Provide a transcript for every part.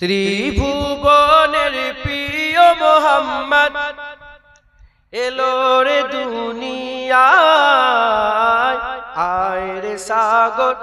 ত্রিভুবনের প্রিয় মোহাম্মদ, এলো রে দুনিয়ায়। আয় রে সাগর,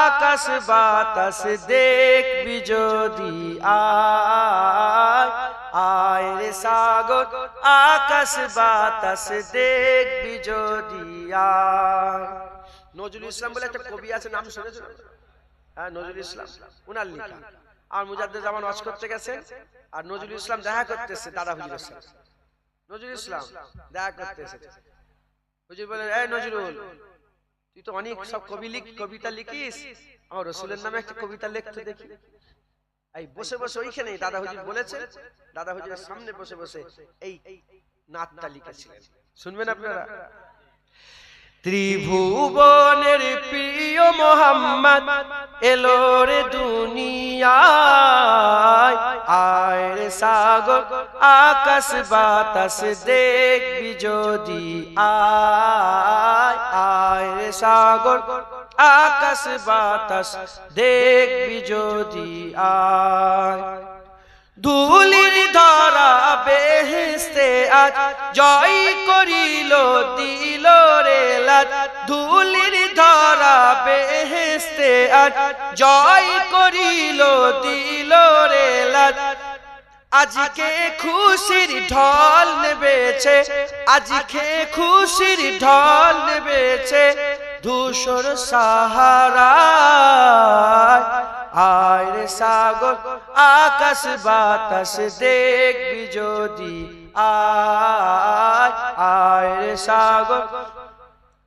আকাশ বাতাস দেখবি যদি আয়। রে সাগর, আকাশ বাতাস দেখবি যদি আয়। নজরুল ইসলাম বলে একটা কবি আছে, নাম শুনেছেন হ্যাঁ নজরুল ইসলাম, উনার লেখা। আর মুজাদ্দে জামান ওয়াজ করতে গেছে, আর নজরুল ইসলাম দেখা করতেছে দাদা হুজুরের সাথে নজরুল ইসলাম দেখা করতে এসেছে হুজুর বলে এই নজরুল, তুই তো অনেক সব কবি লিখ, কবিতা লিখিস, আমার রসুলের নামে একটা কবিতা লিখতে দেখি। এই বসে বসে ওইখানেই দাদা হুজুর বলেছে, দাদা হুজুরের সামনে বসে বসে এই নাতটা লিখেছিলেন। শুনবেন আপনারা? ত্রিভুবনের মোহাম্মদ এলো রে দুনিয়ায়। আয় রে সাগর, আকাশ বাতাস দেখবি যদি আয়। আয় রে সাগর, আকাশ বাতাস দেখবি যদি আয়। ধুলির ধরা বেহেস্তে আজ জয় করিল, দিল রে লাজ ধুলির ধরা বেহেস্তে আজ জয় করিল, দিল রে লাজ। আজকে খুশির ঢল নেবেছে, আজকে খুশির ঢল নেবেছে ধূসর সাহারা। আয় রে সাগর, আকাশ বাতাস দেখবি যদি। আয় আয় রে সাগর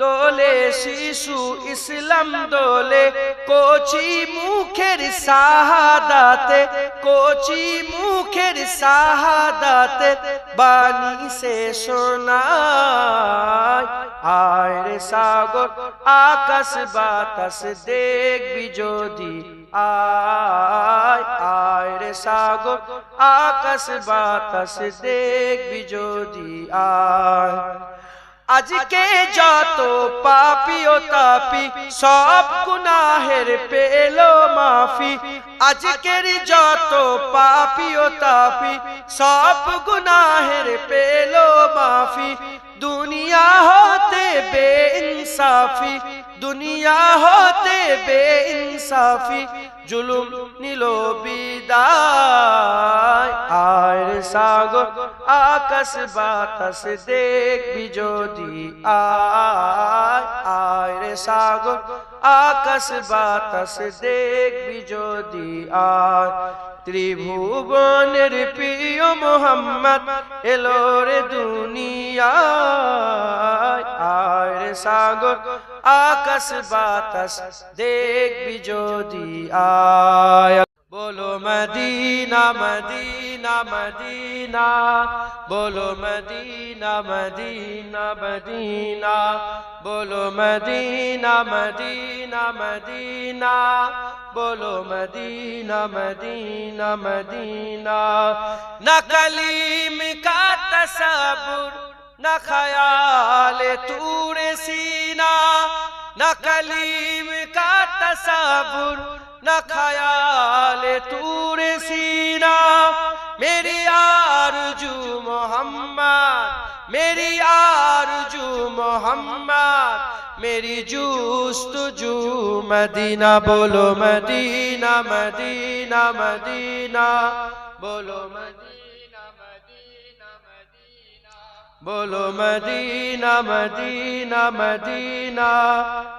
দোলে শিশু ইসলাম দোলে কোচি মুখের সাহাদাতে কোচি মুখের সাহাদাতে বাণী সে শোনায় আয় রে সাগর আকাশ বাতাস দেখবি যদি আয় আয় রে সাগর আকাশ বাতাস দেখবি যদি আয়। আজকে যত পাপি ও তাপি, সব গুনাহের পেল মাফি। আজকের যত পাপি ও তাপি, সব গুনাহের পেল মাফি। দুনিয়া হতে বেইনসাফি দুনিয়া হতে বেইনসাফি, জুলুম নিল বিদায়। আয় রে সাগর, আকাশ বাতাস দেখবি যদি আয়। আয় রে সাগর, আকাশ বাতাস দেখবি যদি আয়। ত্রিভুবনের প্রিয় মোহাম্মদ এলো রে দুনিয়ায়। আয় রে সাগর, আকাশ, বাতাস, দেখবি যদি আয়। বলো মদিনা মদিনা মদিনা। বলো মদিনা মদিনা মদিনা। বলো মদিনা মদিনা মদিনা। বলো মদিনা মদিনা মদিনা। না কলিম কা তসবুর, না খয়াল তুর সিনা। না কলিম কা তসবুর, না খয়াল তুর সিনা। মেরি আরজু মোহাম্মদ, মেরি আরজু মোহাম্মদ। میری جوس جو مدینہ، بولو مدینہ مدینہ مدینہ، بولو مدینہ مدینہ مدینہ، بولو مدینہ مدینہ مدینہ،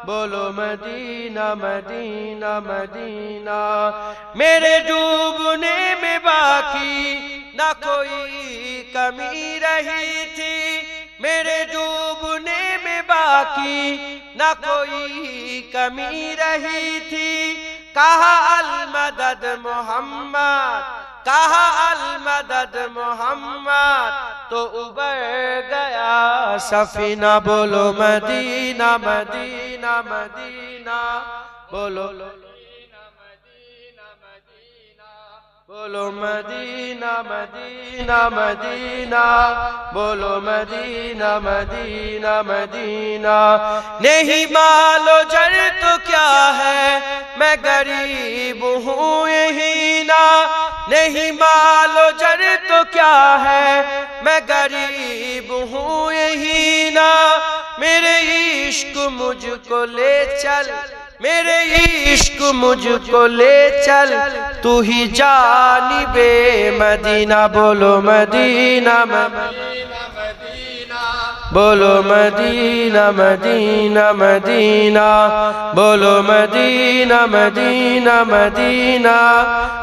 بولو مدینہ مدینہ مدینہ۔ میرے ڈوبنے میں باقی نہ کوئی کمی رہی تھی۔ میرے ڈوب کی نہ کوئی کمی رہی تھی کہا المدد محمد کہا المدد محمد تو ابر گیا سفینہ بولو مدینہ مدینہ مدینہ بولو بولو مدینہ مدینہ مدینہ، بولو مدینہ مدینہ مدینہ۔ نہیں مالو جر تو کیا ہے؟ میں غریب ہوں یہینا نہیں مالو جر تو کیا ہے؟ میں غریب ہوں یہی نا۔ میرے عشق مجھ کو لے چل۔ मेरे इश्क मुझको ले चल तू ही जानी बे मदीना बोलो मदीना मदीना बोलो मदीना मदीना मदीना बोलो मदीना मदीना मदीना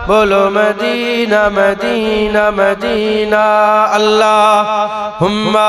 बोलो मदीना मदीना मदीना अल्लाह हुम्मा